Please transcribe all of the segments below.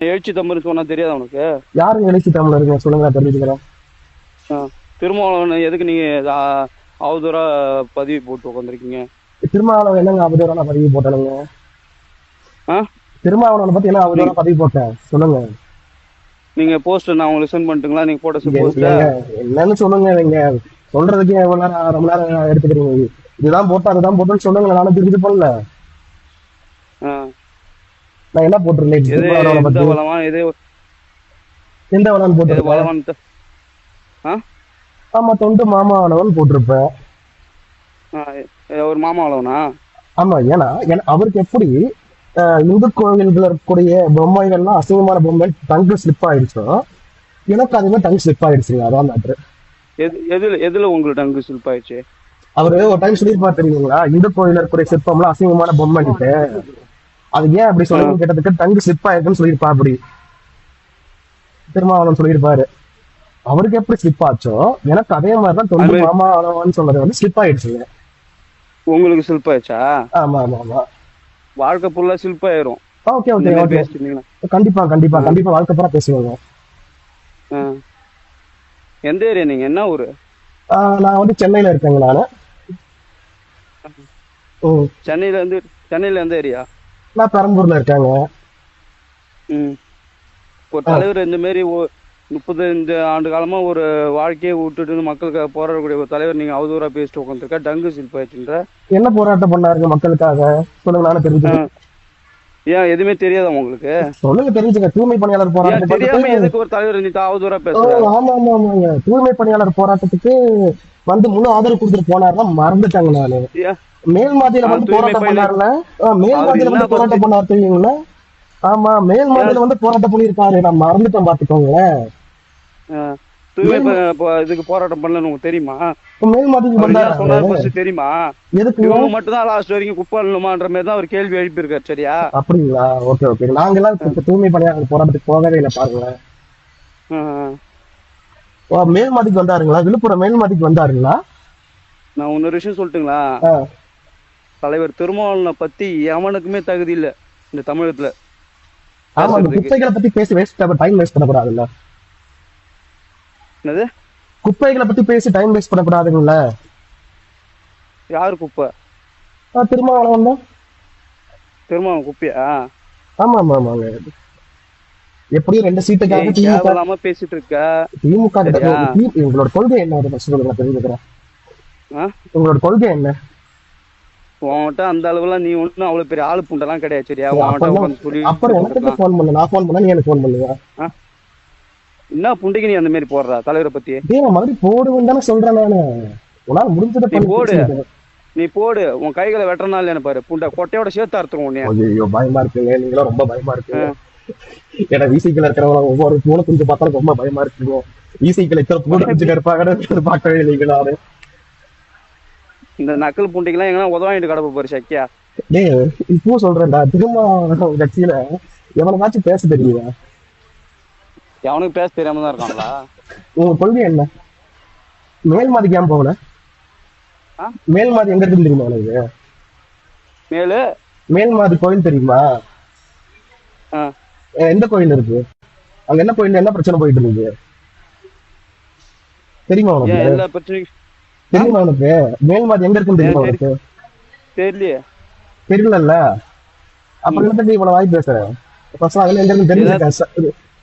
எழுச்சி தம்புன்னு சொன்னா தெரியாதா உனக்கு? யாரு எழுச்சி தமிழருங்க சொல்லுங்க நான் தெரிஞ்சுக்கிறேன். திருமாவளவன் எதுக்கு நீங்க அவதூறா பதிவு போட்டு உட்காந்துருக்கீங்க திருமாவளவன் என்னங்க அவதூறா நான் பதிவு போட்டேனுங்க? ஆ? திருமாவளவனை பத்தி என்ன அவதூறா பதிவு போட்டேன்? சொல்லுங்க. நீங்க போஸ்ட் நான் உங்களுக்கு சென்ட் பண்ணிட்டுங்களா? நீங்க போட்ட போஸ்ட் என்னன்னு சொல்லுங்க நீங்க. சொல்றதுக்கு எவ்வளவு நேரம் ரொம்ப நேரம் எடுத்துக்கிறீங்க. இதுதான் போட்டா அதுதான் போட்டோன்னு சொல்லுங்க நானும் திருப்பி பண்ணல நான் என்ன போட்டிருந்தேன்? திருமாவளவனை எந்த வளமா? வளவான் ஆமா தொண்டு மாமாவளவன் போட்டிருப்பேன். ஒரு மாமா வளவனா? ஆமா ஏன்னா அவருக்கு எப்படி இந்து கோவில்கள் இருக்கக்கூடிய பொம்மைகள்லாம் அசிங்கமான பொம்மை டங்கு ஸ்லிப் ஆயிடுச்சோ எனக்கு அதுவே டங்கு ஸ்லிப் ஆயிடுச்சுங்க அதான் மேட்ரு எது எதுல எதுல உங்களுக்கு அங்கு சில்பாயிடுச்சு அவரு ஒரு டைம் சொல்லியிருப்பாரு தெரியுங்களா? இந்து கோயில இருக்கக்கூடிய சிற்பம்லாம் அசிங்கமான பொம்மைன்ட்டு. அது ஏன் அப்படி சொல்லுங்க கேட்டதுக்கு டங்கு ஸ்லிப் ஆயிருக்குன்னு சொல்லியிருப்பா அப்படி. திருமாவளவன் சொல்லியிருப்பாரு. அவருக்கு எப்படி ஸ்லிப் ஆச்சோ எனக்கு அதே மாதிரிதான் தொண்டு மாமாவளவன் சொன்னது வந்து ஸ்லிப் ஆயிடுச்சுங்க உங்களுக்கு சில்பாயிடுச்சா ஆமா ஆமா ஆமா. வாழ்க்கை ஃபுல்லா சில்பாயிரும் ஓகே இந்த ஓகே ஓகே இருந்தீங்கன்னா கண்டிப்பா கண்டிப்பா கண்டிப்பா வாழ்க்கை பூரா பேசுவாங்க. எந்த ஏரியா நீங்க? என்ன ஊரு? நான் வந்து சென்னையில இருக்கேங்க நானு. சென்னையில இருந்து சென்னையில எந்த ஏரியா? நான் பெரம்பூர்ல இருக்காங்க. ஒரு தலைவர் இந்த மாதிரி முப்பத்தஞ்சு ஆண்டு காலமா ஒரு வாழ்க்கையை விட்டுட்டு மக்களுக்காக போராடக்கூடிய ஒரு தலைவர் நீங்க அவதூறா பேசிட்டு உட்காந்துருக்கா டங்கு சில்பாயிடுச்சுன்ற என்ன போராட்டம் பண்ணாருங்க மக்களுக்காக? சொல்லுங்க நானும் தெரிஞ்சுக்கிறேன். ஏன் எதுவுமே தெரியாதா உங்களுக்கு? சொல்லுங்க தெரிஞ்சுக்க தூய்மை பணியாளர் போராட்டம் தெரியாம எதுக்கு ஒரு தலைவர் நீ அவதூறா ஓ, பேசுற? ஆமா ஆமா ஆமாங்க தூய்மை பணியாளர் போராட்டத்துக்கு வந்து முழு ஆதரவு கொடுத்துட்டு போனாருன்னா மறந்துட்டாங்க நானு? மேல் மாதிரில வந்து போராட்டம் பண்ணாருல? மேல் மாதில வந்து போராட்டம் பண்ணாரு தெரியுங்களா? ஆமா மேல் மாதில வந்து போராட்டம் பண்ணிருக்காரு நான் மறந்துட்டேன் பாத்துக்கோங்களேன் இதுக்கு போராட்டம் பண்ணலன்னு உங்களுக்கு தெரியுமா? மேல் மாதிரிக்கு first தெரியுமா? எதுக்கு? இவங்க மட்டும் தான் லாஸ்ட் வரைக்கும் குப்பை அள்ளணுமான்ற மாதிரி தான் ஒரு கேள்வி எழுப்பியிருக்காரு சரியா? அப்படிங்களா? Okay okay. நாங்கெல்லாம் இப்ப தூய்மை பணியாளர் போராட்டத்துக்கு போகவே இல்லை பாருங்களேன். ஆ. ஓ, மேல்மதிக்கு வந்தாருங்களா? விழுப்புரம் மேல்மதிக்கு வந்தாருங்களா? நான் இன்னொரு விஷயம் சொல்லட்டுங்களா. தலைவர் திருமாவளவனை பத்தி எவனுக்குமே தகுதி இல்ல இந்த தமிழகத்துல. ஆமா. குப்பைகளை பத்தி பேசி வேஸ்ட் டைம் வேஸ்ட் பண்ணக்கூடாதுல்ல. என்னது? குப்பைகளை பத்தி பேசி டைம் வேஸ்ட் பண்ணக்கூடாதுங்கள யாரு குப்பை? திருமாவளவன் தான். திருமாவளவன் குப்பையா? ஆமா ஆமா ஆமாங்க எப்படியும் ரெண்டு சீட்டுக்காக திமுக பேசிட்டு இருக்க திமுக உங்களோட கொள்கை என்ன? சொல்லுங்க தெரிஞ்சுக்கிறேன்? உங்களோட கொள்கை என்ன? உன்கிட்ட அந்த அளவுல நீ ஒண்ணும் அவ்வளவு பெரிய ஆளு புண்டெல்லாம் கிடையாது சரியா? உன்கிட்ட அப்பெல்லாம் உட்கார்ந்து சொல்லி அப்புறம் எனக்கு போன் பண்ணு. நான் போன் பண்ணா நீ எனக்கு போன் பண்ணுவ? என்ன புண்டைக்கு நீ அந்த மாதிரி போடுற தலைவரை பத்தி? மறுபடியும் போடுவேன் தானே சொல்றேன் நானு. உன்னால முடிஞ்சதை நீ போடு. நீ போடு. உன் கைகளை வெட்டுறனால என்ன பாரு. புண்டை கொட்டையோட சேர்த்து அறுத்துரும் உன்னைய. ஐயோ பயமா இருக்குங்க. நீங்களும் ரொம்ப பயமா இருக்குங்க ஏன்னா விசிக்கல இருக்கிறவங்க ஒவ்வொரு மூணு குஞ்சு பார்த்தாலும் ரொம்ப பயமா இருக்குங்க. விசிக்கல இத்தனை பூனை குஞ்சு இருப்பாங்கன்னு பார்க்கவே இல்லைங்க நானு. இந்த நக்கல் புண்டைக்கெல்லாம் எங்கன்னா உதவாங்கிட்டு கிடப்ப பாரு சக்கியா. டேய் இப்போ சொல்றேன்டா. திரும்ப கட்சியில எவனுக்காச்சும் பேச தெரியுதா? எவனுக்கு பேச தெரியாம தான் இருக்காங்களா உங்க கொள்கை என்ன? மேல்மாதிக்கு ஏன் போகல? ஆ? மேல்மாதி எங்க இருக்குன்னு தெரியுமா உனக்கு? மேலு? மேல்மாதி கோயில் தெரியுமா? எந்த கோயில் இருக்கு? அங்க என்ன கோயில் என்ன பிரச்சனை போயிட்டு இருக்கு தெரியுமா உனக்கு? எல்லா பிரச்சனையும் தெரியுமா உனக்கு. மேல்மாதி எங்க இருக்குன்னு தெரியுமா உனக்கு? தெரியலையே. தெரியலல்ல. அப்புறம் என்னத்துக்கு இவ்வளவு வாய் பேசுற? அதுல எங்க இருந்து தெரிஞ்சுக்க?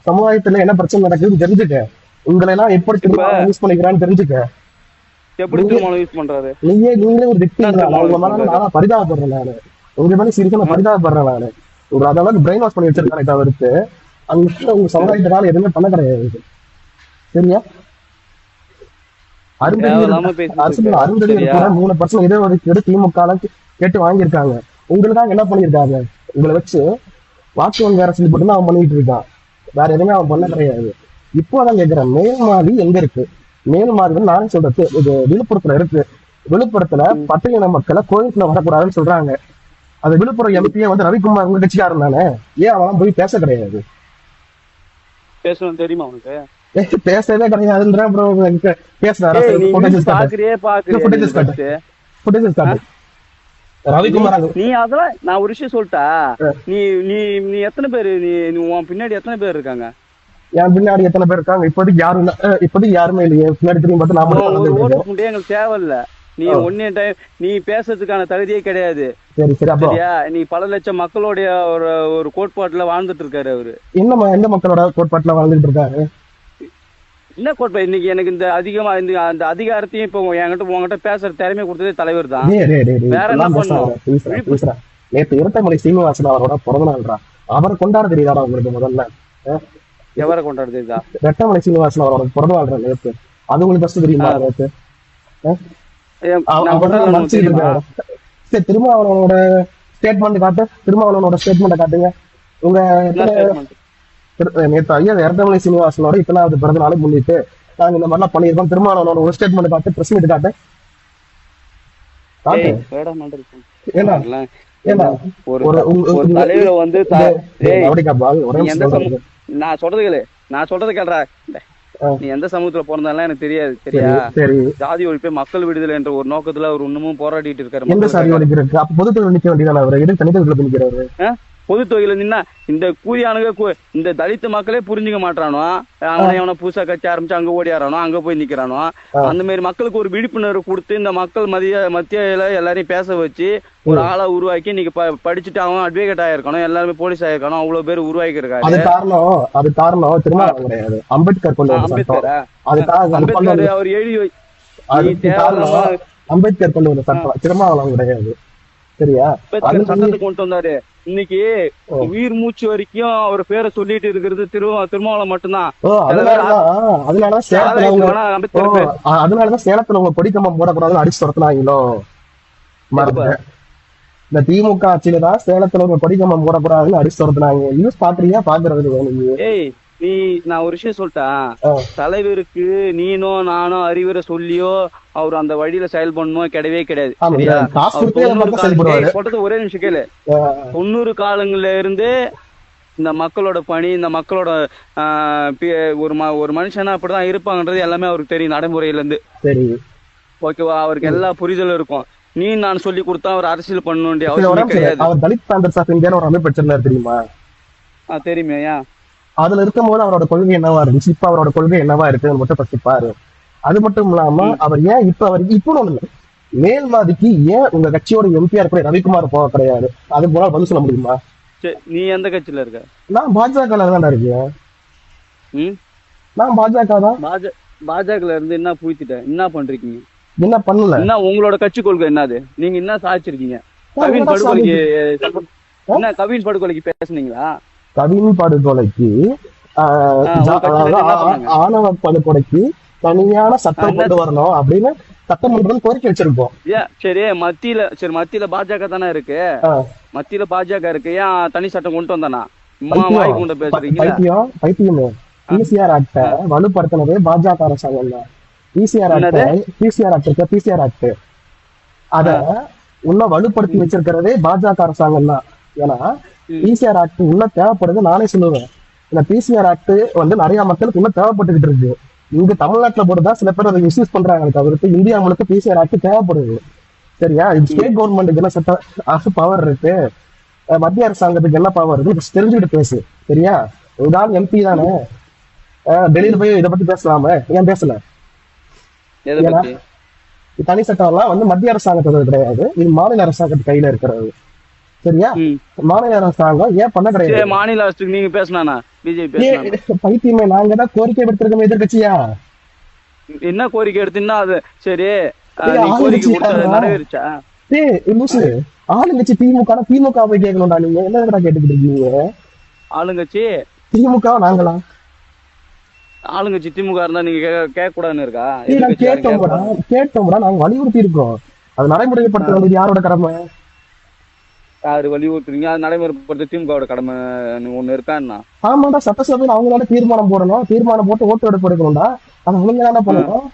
சமுதாயத்துல என்ன பிரச்சனை நடக்குதுன்னு தெரிஞ்சுக்க. உங்களை எல்லாம் எப்படி திரும்ப யூஸ் பண்ணிக்கிறான்னு தெரிஞ்சுக்க. எப்படி திருமணம் யூஸ் பண்றாரு? நீயே நீங்களே ஒரு. நான் உங்க மேல? நானா பரிதாபப்படுறேன் நானு. உங்க மேல சீரியஸா நான் பரிதாபப்படுறேன் நானு. ஒரு அதெல்லாம் பிரெயின் வாஷ் பண்ணி வச்சிருக்கானே தவிர்த்து அங்க உங்க சமுதாயத்தினால எதுவுமே பண்ண கிடையாது. சரியா? அரசு? கூட மூணு பர்சன்ட் இடஒதுக்கீடு திமுக கேட்டு வாங்கியிருக்காங்க. உங்களுக்காக என்ன பண்ணியிருக்காங்க? உங்களை வச்சு வாக்கு வங்கி அரசியல் மட்டும் அவன் பண்ணிட்டு இருக்கான். வேற எதுவுமே அவன் பண்ண கிடையாது. இப்போ அதான் கேட்கிறேன் மேல்மாதி எங்க இருக்கு? மேல்மாதி நானே சொல்றது இது விழுப்புரத்துல இருக்கு. விழுப்புரத்துல பட்டியலின மக்களை கோயிலுக்குள்ள வரக்கூடாதுன்னு சொல்றாங்க. அது விழுப்புரம் எம்பியே வந்து ரவிக்குமார் உங்க கட்சிக்காரன் தானே? ஏன் அவன் போய் பேச கிடையாது? பேசணும் தெரியுமா உனக்கு? பேசவே அப்புறம் பேசுறாரு ஏய், நீ. பாக்குறியே. பாக்குறியே காட்டு ரவிக்குமார் அதெல்லாம் நான் ஒரு விஷயம் சொல்லிட்டா? நீ நீ நீ எத்தனை பேரு? நீ உன் பின்னாடி எத்தனை பேர் இருக்காங்க? என் பின்னாடி எத்தனை பேர் இருக்காங்க? இப்போதைக்கு யாரும் இல்ல. இப்போதைக்கு யாருமே இல்லையே. பின்னாடி திரும்பி பார்த்து நான் மட்டும் எங்களுக்கு தேவையில்ல. நீ ஒன்னே டைம் நீ பேசுறதுக்கான தகுதியே கிடையாது. சரி சரி அப்போ. சரியா? நீ பல லட்சம் மக்களுடைய ஒரு ஒரு கோட்பாட்டுல வாழ்ந்துட்டு இருக்காரு அவரு. என்ன எந்த மக்களோட கோட்பாட்டுல வாழ்ந்துட்டு இருக்காரு? என்ன கோட்பாடு இன்னைக்கு எனக்கு இந்த அதிகமா இந்த அந்த அதிகாரத்தையும் இப்போ என்கிட்ட உங்ககிட்ட பேசுற திறமை கொடுத்ததே தலைவர் தான். வேற என்ன. நேத்து இரட்டைமலை சீனிவாசன் அவரோட பிறந்த நாள்ரா அவர் கொண்டாட தெரியுதாடா உங்களுக்கு முதல்ல? எவரை கொண்டாடுறதா இரட்டைமலை சீனிவாசன் அவரோட பிறந்த நாள்ரா நேத்து. அது உங்களுக்கு ஃபர்ஸ்ட் தெரியுமா நேத்து. சரி திரும்ப அவனோட ஸ்டேட்மெண்ட் காட்டு. திரும்ப அவனோட ஸ்டேட்மெண்ட் காட்டுங்க. உங்க நேத்து ஐயா சீனிவாசனோட இத்தனாவது பிறந்த நாளை முன்னிட்டு நாங்க இந்த மாதிரிலாம் பண்ணியிருக்கோம். திரும்ப அவனோட ஒரு ஸ்டேட்மெண்ட் காட்டு பிரஸ் மீட் காட்டு. நான் சொல்றது கேளு. நான் சொல்றது கேளுடா ஆ. நீ எந்த சமூகத்துல பிறந்தாலும் எனக்கு தெரியாது சரி சரியா? சரி ஜாதி ஒழிப்பே மக்கள் விடுதலை என்ற ஒரு நோக்கத்துல அவர் இன்னமும் போராடிட்டு இருக்காரு எந்த. சாரி வலிக்கு இருக்கு அப்ப நிக்க வேண்டியதானே? அவர் எதுக்கு தனித்தொழில் நிக்கிறாரு பொது தொகையில நின்னா இந்த கூலியானுங்க இந்த தலித் மக்களே புரிஞ்சுக்க மாட்டானோ அவனை அவனை புதுசா கட்சி ஆரம்பிச்சு அங்க ஓடியாரானோ? அங்க போய் நிக்கிறானோ? அந்த மாதிரி மக்களுக்கு ஒரு விழிப்புணர்வு கொடுத்து இந்த மக்கள் மத்திய மத்தியில எல்லாரையும் பேச வச்சு ஒரு ஆளை உருவாக்கி இன்னைக்கு படிச்சுட்டு அவன் அட்வொகேட் ஆயிருக்கணும் எல்லாருமே போலீஸ் ஆயிருக்கணும் அவ்வளவு பேர் உருவாக்கி இருக்காரு அது காரணம் அது காரணம் திருமாவளவன் கிடையாது. அம்பேத்கர் கொண்டு அம்பேத்கரா? அவர் எழுதி அம்பேத்கர் கொண்டு வந்த சட்டம். திருமாவளவன் கிடையாது. சரியா சட்டத்தை கொண்டு வந்தாரு. இன்னைக்கு உயிர் மூச்சு வரைக்கும் அவர் பேரை சொல்லிட்டு இருக்கிறது திரு திருமாவளம் மட்டும்தான். அதனாலதான் சேலத்துல அதனாலதான் சேலத்துல உங்க கொடிக்கம்பம் போடக்கூடாதுன்னு அடிச்சு துரத்துனாங்களோ? இந்த திமுக ஆட்சியில தான் சேலத்துல உங்க கொடிக்கம்பம் போடக்கூடாதுன்னு அடிச்சு துரத்துனாங்க. நியூஸ் பாக்குறீங்க பாக்குறது நீங்க ஏய் நீ நான் ஒரு விஷயம் சொல்லிட்டேன் ஆ. தலைவருக்கு நீனோ நானோ அறிவுரை சொல்லியோ அவர் அந்த வழியில செயல்படணுமோ கிடையவே கிடையாது. சொல்றது ஒரே நிமிஷம் கேளு. தொண்ணூறு காலங்கள்ல இருந்து இந்த மக்களோட பணி இந்த மக்களோட ஒரு ஒரு மனுஷனா அப்படிதான் இருப்பாங்கன்றது எல்லாமே அவருக்கு தெரியும் நடைமுறையில இருந்து ஓகேவா? அவருக்கு எல்லா புரிதலும் இருக்கும். நீ நான் சொல்லி கொடுத்தா அவர் அரசியல் பண்ண வேண்டிய சரி, ஒரு அவசியம். கிடையாது. அவர் தலித் பேந்தர்ஸ் ஆஃப் இந்தியான்னு ஒரு அமைப்பு தெரியுமா? ஆ, அதுல இருக்கும்போது அவரோட கொள்கை என்னவா இருந்துச்சு? இப்ப அவரோட கொள்கை என்னவா இருக்குன்னு மட்டும் ஃபர்ஸ்ட் பாரு அது மட்டும் இல்லாம அவர் ஏன் இப்ப அவருக்கு இப்ப ஒண்ணு மேல்வாதிக்கு ஏன் உங்க கட்சியோட எம்பிஆர் கூட ரவிக்குமார் போக கிடையாது? அது போல பதில் சொல்ல முடியுமா? நீ எந்த கட்சியில இருக்க? நான் பாஜக தான் இருக்கேன். நான் பாஜக தான். பாஜ பாஜகல இருந்து என்ன பூத்திட்ட என்ன பண்றீங்க? என்ன பண்ணல? என்ன உங்களோட கட்சி கொள்கை என்னது? நீங்க என்ன சாதிச்சிருக்கீங்க? கவின் படுகொலைக்கு என்ன கவின் படுகொலைக்கு பேசுனீங்களா? கவின் படுகொலைக்கு? ஆணவ படுகொலைக்கு தனியான சட்டம் கொண்டு வரணும் அப்படின்னு சட்டமன்றம் கோரிக்கை வச்சிருக்கோம் சரி மத்தியில சரி மத்தியில பாஜக தானே இருக்கு. மத்தியில பாஜக இருக்கு. ஏன் தனி சட்டம் கொண்டு வந்தானா? பைத்தியம். பைத்தியம் பிசிஆர் ஆக்ட வலுப்படுத்தினது பாஜக அரசாங்கம் தான். பிசிஆர் ஆக்ட பிசிஆர் ஆக்ட் இருக்க பிசிஆர் ஆக்ட் அத இன்னும் வலுப்படுத்தி வச்சிருக்கிறதே பாஜக அரசாங்கம் தான். ஏன்னா பிசிஆர் ஆக்ட் இன்னும் தேவைப்படுது நானே சொல்லுவேன். இந்த பிசிஆர் ஆக்ட் வந்து நிறைய மக்களுக்கு இன்னும் தேவைப்பட்டுக்கிட்டு இருக்கு. இங்க தமிழ்நாட்டுல போட்டுதான் சில பேர் அதை மிஸ்யூஸ் பண்றாங்க தவிர்த்து இந்தியா முழுக்க பிசிஆர் ஆக்ட் தேவைப்படுது. சரியா? ஸ்டேட் கவர்மெண்ட்டுக்கு என்ன சட்ட பவர் இருக்கு. மத்திய அரசாங்கத்துக்கு என்ன பவர் இருக்கு? தெரிஞ்சுக்கிட்டு பேசு. சரியா? இதுதான் எம்பி தானே? டெல்லியில போய் இதை பத்தி பேசலாமே? ஏன் பேசல? தனி சட்டம்லாம் வந்து மத்திய அரசாங்கத்தோட கிடையாது. இது மாநில அரசாங்கத்து கையில இருக்கிறது. சரியா. மாநில அரசாங்கம் ஏன் பண்ண கிடையாது? மாநில அரசுக்கு நீங்க பேசினானா? பிஜேபி பைத்தியமே நாங்க தான் கோரிக்கை விடுத்திருக்கோம் எதிர்கட்சியா என்ன கோரிக்கை எடுத்தீங்கன்னா அது சரி? நிறைவேறிச்சா? ஆளுங்கட்சி திமுக திமுக போய் கேட்கணும்டா நீங்க. என்ன கேட்டுக்கிட்டு இருக்கீங்க? ஆளுங்கட்சி? திமுக நாங்களா? ஆளுங்கட்சி திமுக இருந்தா நீங்க கேட்க கூடாதுன்னு இருக்கா? கேட்டோம்டா. கேட்டோம்டா நாங்க வலியுறுத்தி இருக்கோம் அது நடைமுறைப்படுத்த வேண்டியது யாரோட கடமை? யாரு வலியுறுத்துறீங்க அது நடைமுறைப்படுத்த திமுகவோட கடமை ஒண்ணு இருக்கான்னா ஆமாடா சட்டசபையில் அவங்களால தீர்மானம் போடணும். தீர்மானம் போட்டு ஓட்டு எடுப்பு எடுக்கணும்டா. அது அவங்க தானே பண்ணணும்.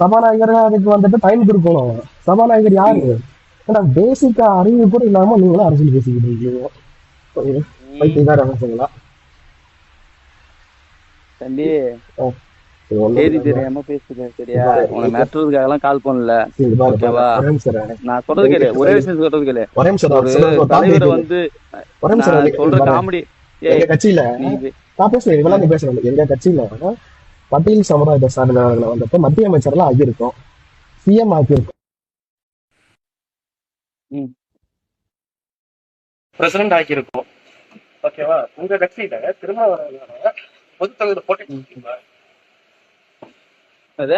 சபாநாயகர் அதுக்கு வந்துட்டு டைம் கொடுக்கணும். சபாநாயகர் யாரு? ஏன்னா பேசிக்கா அறிவு கூட இல்லாம நீங்களும் அரசியல் பேசிக்கிட்டு இருக்கீங்க. பைத்தியக்கார அரசுங்களா தம்பி தேதி. தெரியாம பேசுங்க சரியா? உனக்கு மிரட்டுறதுக்காக எல்லாம் கால் பண்ணல. ஓகேவா? நான் சொல்றது கேளு. ஒரே விஷயம் சொல்றது கேளு. ஒரே தலைவரை வந்து. சொல்ற. காமெடி எங்க கட்சியில நீ நான் பேசுறேன் இதெல்லாம் நீ பேசுறேன் எங்க கட்சியில பட்டியல் சமுதாயத்தை சார்ந்தவர்களை வந்துட்டு மத்திய அமைச்சர்லாம் ஆகியிருக்கோம் சிஎம் ஆக்கியிருக்கோம். ம். பிரசிடண்ட் ஆக்கியிருக்கோம். ஓகேவா? உங்க கட்சியில திருமாவளவன் பொது தொகுதியில போட்டி அது